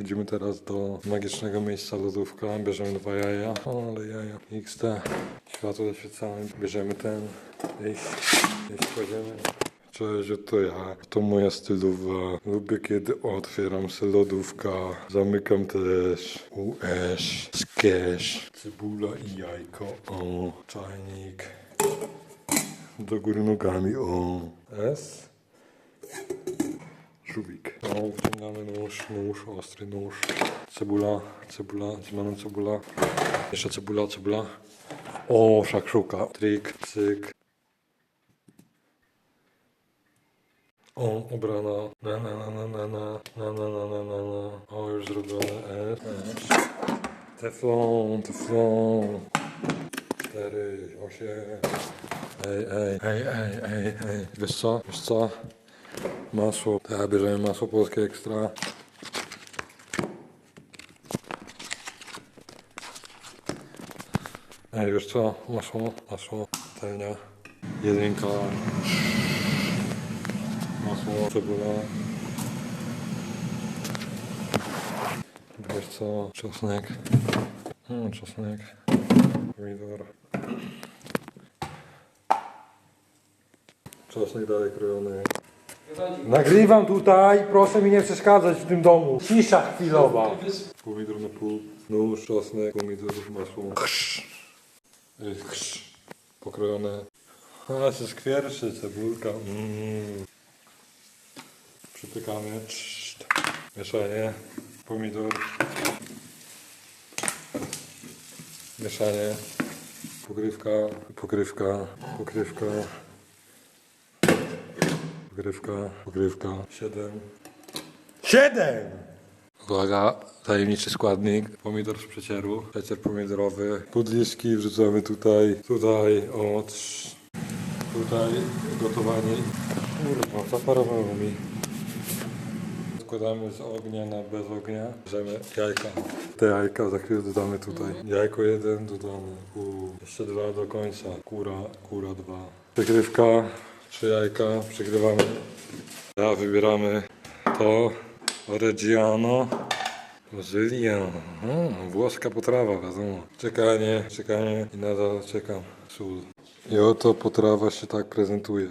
Chodzimy teraz do magicznego miejsca lodówka, bierzemy dwa jaja. O, ale jaja. XD. Światło zaświecamy, bierzemy ten. Iść kładziemy. Cześć, oto ja. To moja stylowa. Lubię kiedy otwieram se lodówka. Zamykam też. US, skesz, cebula i jajko. O, czajnik. Do góry nogami. O, S. Żółwik. O, mamy nóż, nóż, ostry nóż, cebula, cebula, zmiana cebula, jeszcze cebula, cebula. O, szakszuka, trik, cyk. O, ubrana, na na na na na na, na na na na na na, o, już zrobione, e, teflon, teflon. 4, 8. Ej, ej, ej, ej, ej, ej. Wiesz co? Wiesz co? Masło. Tak, bierzemy masło polskie ekstra. Ej, wiesz co? Masło, masło, patelnia, jedynka, masło, cebula. Wiesz co? Czosnek. Hmm, czosnek. Pomidor. Czosnek dalej krojony. Nagrywam tutaj, proszę mi nie przeszkadzać w tym domu. Cisza chwilowa. Pomidor na pół, nóż, czosnek, pomidor, masło. Ej, chrz. Pokrojone. A, się skwierczy, cebulka. Mm. Przytykamy. Mieszanie. Pomidor. Mieszanie. Pokrywka, pokrywka, pokrywka. Pokrywka, pokrywka. Siedem. Siedem! Uwaga, tajemniczy składnik. Pomidor z przecieru, przecier pomidorowy. Pudliszki wrzucamy tutaj, tutaj, o, trz- tutaj gotowanie. Kurwa, zaparowało mi. Składamy z ognia na bez ognia. Bierzemy jajka. Te jajka za chwilę dodamy tutaj. Jajko jeden dodamy. U, jeszcze dwa do końca. Kura, kura dwa. Przykrywka, trzy jajka, przykrywamy. Ja wybieramy to. Reggiano. Bazylia. Aha, włoska potrawa, wiadomo. Czekanie, czekanie i nadal czekam. Sól. I oto potrawa się tak prezentuje.